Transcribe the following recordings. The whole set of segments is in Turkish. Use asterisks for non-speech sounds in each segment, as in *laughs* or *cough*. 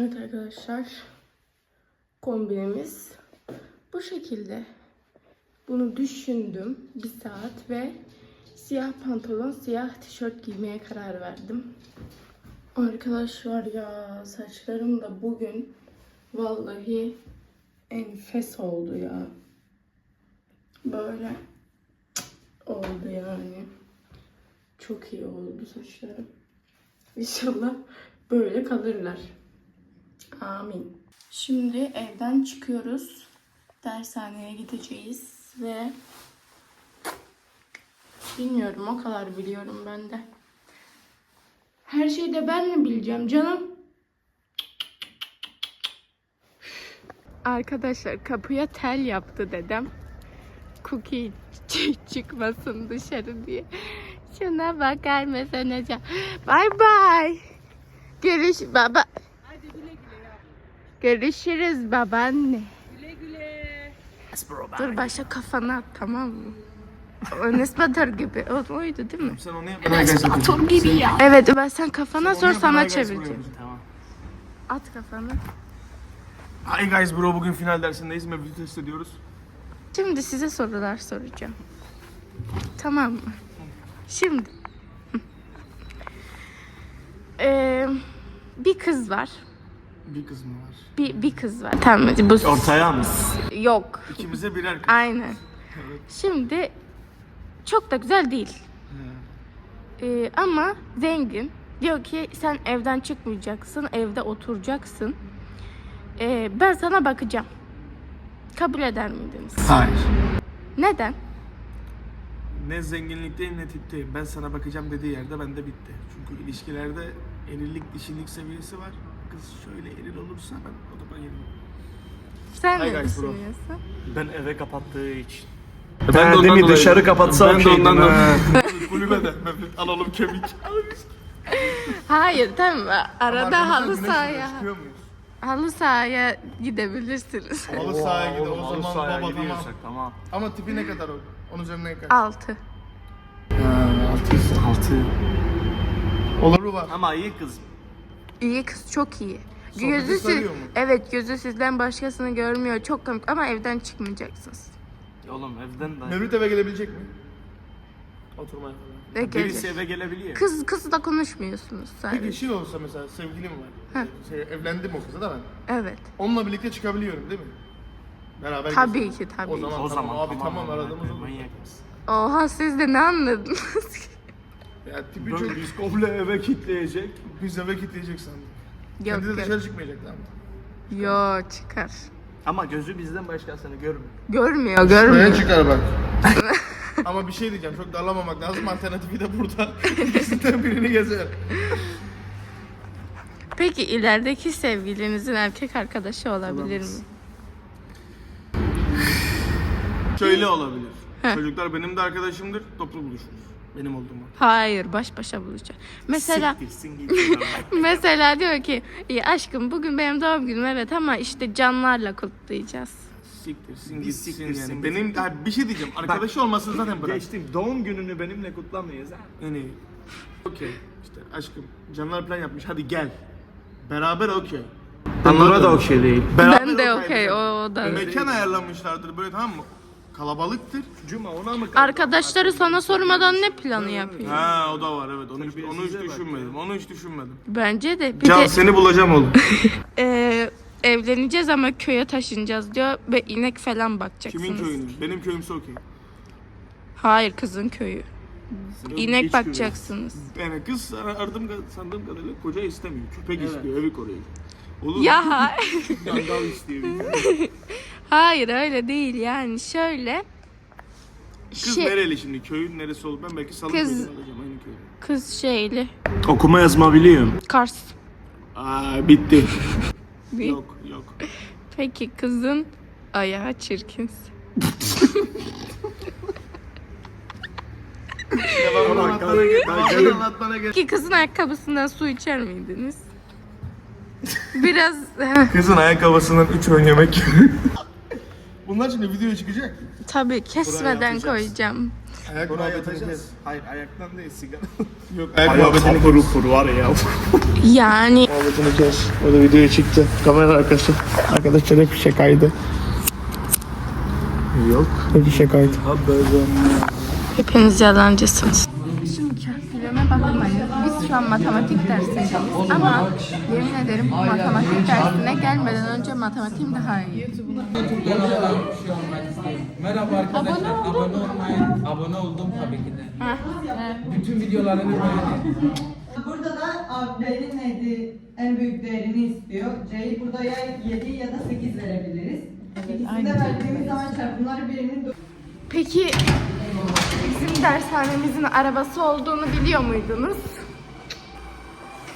Evet arkadaşlar. Kombinimiz bu şekilde. Bunu düşündüm bir saat ve siyah pantolon, siyah tişört giymeye karar verdim. Arkadaşlar ya saçlarım da bugün vallahi enfes oldu ya. Böyle oldu yani. Çok iyi oldu saçlarım. İnşallah böyle kalırlar. Amin. Şimdi evden çıkıyoruz. Dershaneye gideceğiz ve bilmiyorum o kadar biliyorum ben de. Her şeyi de ben mi bileceğim canım? Arkadaşlar kapıya tel yaptı dedem. Cookie çıkmasın dışarı diye. Şuna bakar mısınız ya? Bye bye. Görüş baba. Görüşürüz babaanne. Güle güle. Dur başa kafana at tamam mı? O Enes Batur gibi. O, oydu değil mi? Sen onu yap. Yapacağım. gibi ya. Evet ben sen kafana sor sana çevireceğim. Tamam. At kafanı. Hi guys bro bugün final dersindeyiz. Mevlüt test ediyoruz. Şimdi size sorular soracağım. Tamam mı? Şimdi. Ee, bir kız var. Bir kız mı var? Bir, bir kız var. Tamam bu Ortaya mı? yok. İkimize birer kız. Aynen. Şimdi çok da güzel değil. Ee, ama zengin. Diyor ki sen evden çıkmayacaksın, evde oturacaksın. Ee, ben sana bakacağım. Kabul eder miydiniz? Hayır. Neden? Ne zenginlikteyim ne tipteyim. Ben sana bakacağım dediği yerde bende bitti. Çünkü ilişkilerde erillik dişilik seviyesi var. Kız şöyle eril olursa ben o da bayılırım. Sen Hi ne guys, bro. düşünüyorsun? Ben eve kapattığı için. Ben, de ondan dolayı- dışarı kapatsam Ben de şeydim ondan ha. Kulübede. Mevlüt alalım kemik. Hayır tamam arada halı sahaya Çıkıyor muyuz? halı sahaya gidebilirsiniz. Halı sahaya Oğlum, o halı zaman baba gidiyorsak tamam. tamam. Ama tipi ne kadar o? Onun üzerine kaç? Altı. Altı. Altı. Oluru var. Ama iyi kız. İyi kız çok iyi. Sohbeti Gözü siz, sarıyor mu? evet gözü sizden başkasını görmüyor. Çok komik ama evden çıkmayacaksınız. Oğlum evden de. Mevlüt eve gelebilecek mi? Oturmaya falan. Ne Birisi eve gelebiliyor. Kız kızla konuşmuyorsunuz sadece. Peki şey olsa mesela sevgilim var. Şey, evlendim o kızla da ben. Evet. Onunla birlikte çıkabiliyorum değil mi? Beraber Tabii gezelim. ki tabii. O ki. zaman, o tamam, zaman abi tamam, aradığımız olur. Manyak mısın? Oha siz de ne anladınız? Ya tipi çok biz komple eve kitleyecek. biz eve kilitleyecek sandım. yok Kendi de yok. dışarı çıkmayacak tamam. Yo çıkar. Ama gözü bizden başkasını görmüyor. Görmüyor görmüyor. çıkar bak. *laughs* Ama bir şey diyeceğim çok darlamamak lazım. Alternatifi de burada. *laughs* İkisinden birini gezer. Peki ilerideki sevgilinizin erkek arkadaşı olabilir mi? Şöyle olabilir. Heh. Çocuklar benim de arkadaşımdır. Toplu buluşuruz. Benim olduğum an. Hayır baş başa bulacak. Mesela Siktirsin gitsin. *laughs* mesela diyor ki iyi aşkım bugün benim doğum günüm evet ama işte canlarla kutlayacağız. Siktirsin gitsin siktirsin yani. gitsin. Benim ha, bir şey diyeceğim. Arkadaşı olmasın zaten bırak. Geçtim. Doğum gününü benimle kutlamayız ha. Yani okey. İşte aşkım canlar plan yapmış. Hadi gel. Beraber okey. Onlara da okey değil. Beraber ben de okey o, o da. Mekan ayarlamışlardır böyle tamam mı? Kalabalıktır. Cuma ona mı kaldı? Arkadaşları sana sormadan ne planı yapıyor? Ha o da var evet. Onu hiç, onu hiç düşünmedim. Onu hiç düşünmedim. Bence de. Bir Can de seni bulacağım oğlum. *laughs* e, evleneceğiz ama köye taşınacağız diyor ve inek falan bakacaksınız. Kimin köyünü? Benim köyümse okey. Hayır kızın köyü. İnek iç bakacaksınız. Yani kız aradığım sandığım kadarıyla koca istemiyor. Köpek istiyor, evi koruyor. Olur Ya *laughs* Mangal hayır öyle değil yani şöyle. Kız Şey- nereli şimdi? Köyün neresi olur? Ben belki salı Kız- alacağım aynı. Kız şeyli. Okuma yazma biliyorum. Kars. Aa bitti. Yok yok. Peki kızın ayağı çirkin. Devamlı anlatmana gerek. Devamlı anlatmana gerek. Peki kızın ayakkabısından su içer miydiniz? Biraz *laughs* Kızın ayakkabısından 3 ön yemek. *laughs* Bunlar şimdi videoya çıkacak. tabii kesmeden koyacağım. Ayak muhabbetini yatacağız. Hayır ayaktan değil sigara. *laughs* Yok ayak muhabbetini Kuru kuru var ya. Yani Muhabbetini kes. O da videoya çıktı. Kamera arkası. Arkadaşlar hep bir şey kaydı. Yok. Hep bir şey kaydı. hepiniz yalancısınız. An matematik dersindeyiz. Ama yemin ederim matematik dersine gelmeden önce matematiğim daha iyi. Merhaba arkadaşlar. Abone olmayı, abone oldum tabii ki de. Bütün videolarını beğenin. Burada da abilerin neydi en büyük değerini istiyor. C'yi burada ya 7 ya da 8 verebiliriz. İkisini de verdiğimiz zaman çarpımları birinin Peki bizim dershanemizin arabası olduğunu biliyor muydunuz?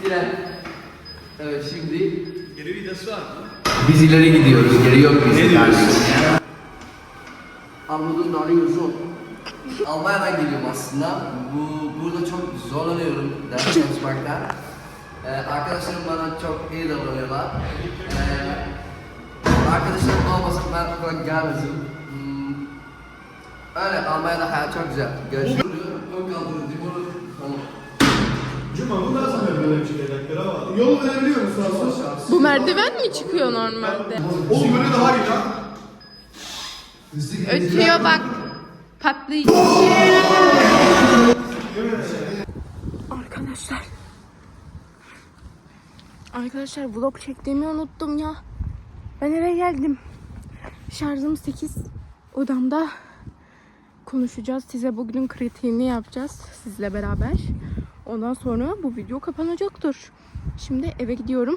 Diren. Evet şimdi biz ileri gidiyoruz. Geri yok bizim yani. Amudun nari uzun. Almanya'dan geliyorum aslında. Bu burada çok zorlanıyorum ders çalışmakta. Ee, arkadaşlarım bana çok iyi davranıyorlar. Ee, arkadaşlarım olmasa ben okula gelmezdim. Hmm, öyle Almanya'da hayat çok güzel. Görüşürüz. Ön kaldırıcı bunu. Yol verebiliyor musun aslında? Bu merdiven mi çıkıyor normalde? Oğlum böyle daha iyi lan. Ötüyor bak. Patlayacak. Arkadaşlar. Arkadaşlar vlog çektiğimi unuttum ya. Ben eve geldim. Şarjım 8. Odamda konuşacağız. Size bugünün kritiğini yapacağız sizle beraber. Ondan sonra bu video kapanacaktır. Şimdi eve gidiyorum.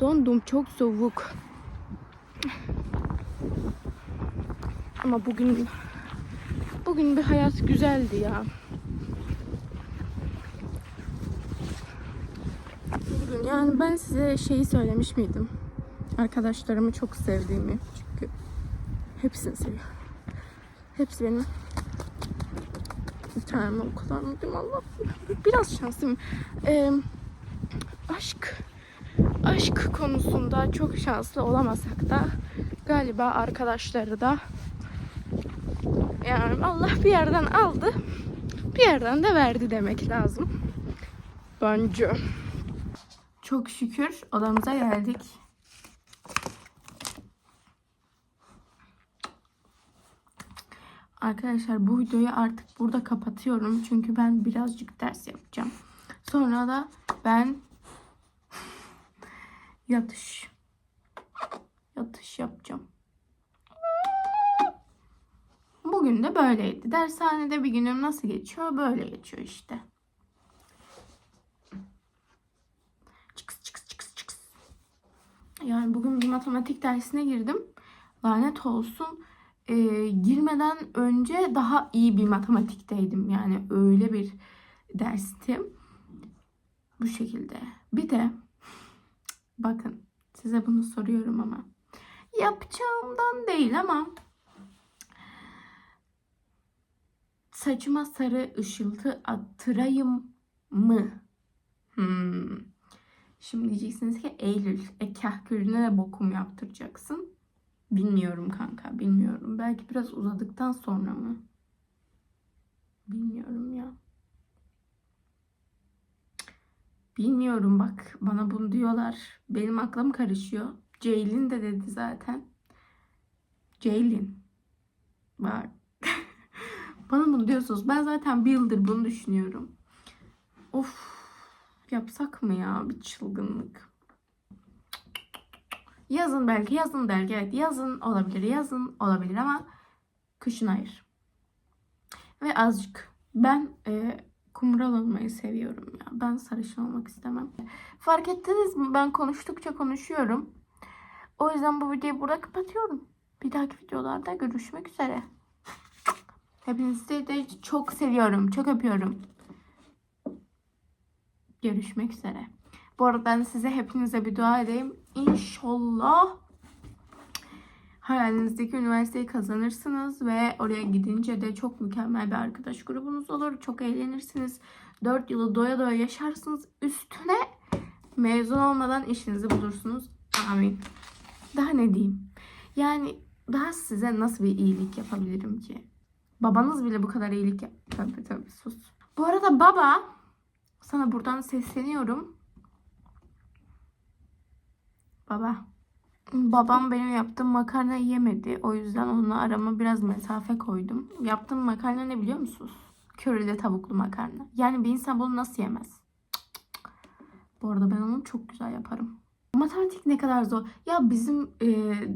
Dondum çok soğuk. Ama bugün bugün bir hayat güzeldi ya. Bugün yani ben size şeyi söylemiş miydim? Arkadaşlarımı çok sevdiğimi. Çünkü hepsini seviyorum. Hepsi benim tane o kadar mutluyum Allah. Biraz şanslıyım. Ee, aşk aşk konusunda çok şanslı olamasak da galiba arkadaşları da yani Allah bir yerden aldı bir yerden de verdi demek lazım. Bence. Çok şükür odamıza geldik. Arkadaşlar bu videoyu artık burada kapatıyorum. Çünkü ben birazcık ders yapacağım. Sonra da ben yatış yatış yapacağım. Bugün de böyleydi. Dershanede bir günüm nasıl geçiyor? Böyle geçiyor işte. Çıkıs çıkıs çıkıs çıkıs. Yani bugün bir matematik dersine girdim. Lanet olsun. Ee, girmeden önce daha iyi bir matematikteydim. Yani öyle bir derstim. Bu şekilde. Bir de bakın size bunu soruyorum ama yapacağımdan değil ama saçıma sarı ışıltı attırayım mı? Hmm. Şimdi diyeceksiniz ki Eylül, e kahkürüne de bokum yaptıracaksın. Bilmiyorum kanka, bilmiyorum. Belki biraz uzadıktan sonra mı? Bilmiyorum ya. Bilmiyorum bak bana bunu diyorlar. Benim aklım karışıyor. Ceylin de dedi zaten. Ceylin. Var. *laughs* bana bunu diyorsunuz. Ben zaten bir yıldır bunu düşünüyorum. Of. Yapsak mı ya bir çılgınlık? Yazın belki yazın belki evet yazın olabilir yazın olabilir ama kışın hayır. Ve azıcık ben e, kumral olmayı seviyorum ya. Ben sarışın olmak istemem. Fark ettiniz mi? Ben konuştukça konuşuyorum. O yüzden bu videoyu burada kapatıyorum. Bir dahaki videolarda görüşmek üzere. Hepinizi de çok seviyorum. Çok öpüyorum. Görüşmek üzere. Bu arada ben size hepinize bir dua edeyim. İnşallah hayalinizdeki üniversiteyi kazanırsınız ve oraya gidince de çok mükemmel bir arkadaş grubunuz olur. Çok eğlenirsiniz. 4 yılı doya doya yaşarsınız. Üstüne mezun olmadan işinizi bulursunuz. Amin. Daha ne diyeyim? Yani daha size nasıl bir iyilik yapabilirim ki? Babanız bile bu kadar iyilik yap. Tabii tabii sus. Bu arada baba sana buradan sesleniyorum. Baba. Babam benim yaptığım makarna yemedi. O yüzden onunla arama biraz mesafe koydum. Yaptığım makarna ne biliyor musunuz? Körili tavuklu makarna. Yani bir insan bunu nasıl yemez? Bu arada ben onu çok güzel yaparım. Matematik ne kadar zor. Ya bizim e,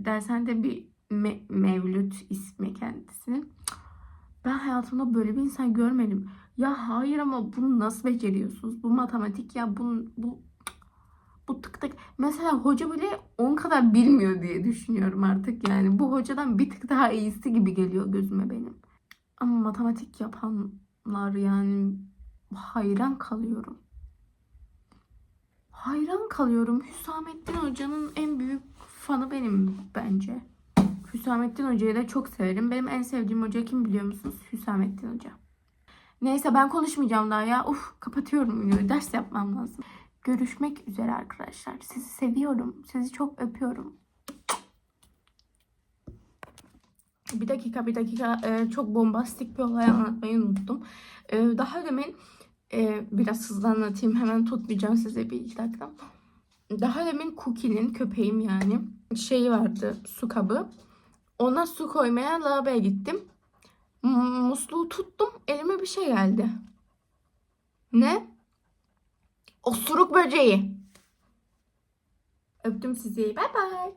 dershanede bir me- Mevlüt ismi kendisinin. Ben hayatımda böyle bir insan görmedim. Ya hayır ama bunu nasıl beceriyorsunuz? Bu matematik ya bu bu bu tık tık. Mesela hoca bile 10 kadar bilmiyor diye düşünüyorum artık yani. Bu hocadan bir tık daha iyisi gibi geliyor gözüme benim. Ama matematik yapanlar yani hayran kalıyorum. Hayran kalıyorum. Hüsamettin Hoca'nın en büyük fanı benim bence. Hüsamettin Hoca'yı da çok severim. Benim en sevdiğim hoca kim biliyor musunuz? Hüsamettin Hoca. Neyse ben konuşmayacağım daha ya. Uf kapatıyorum videoyu. Ders yapmam lazım. Görüşmek üzere arkadaşlar. Sizi seviyorum. Sizi çok öpüyorum. Bir dakika bir dakika Ee, çok bombastik bir olay anlatmayı unuttum. Ee, daha demin e, biraz hızlı anlatayım hemen tutmayacağım size bir iki dakika. Daha demin Cookie'nin köpeğim yani şeyi vardı su kabı. Ona su koymaya lavaboya gittim. Musluğu tuttum elime bir şey geldi. Ne? Osuruk böceği. Öptüm sizi. Bay bay.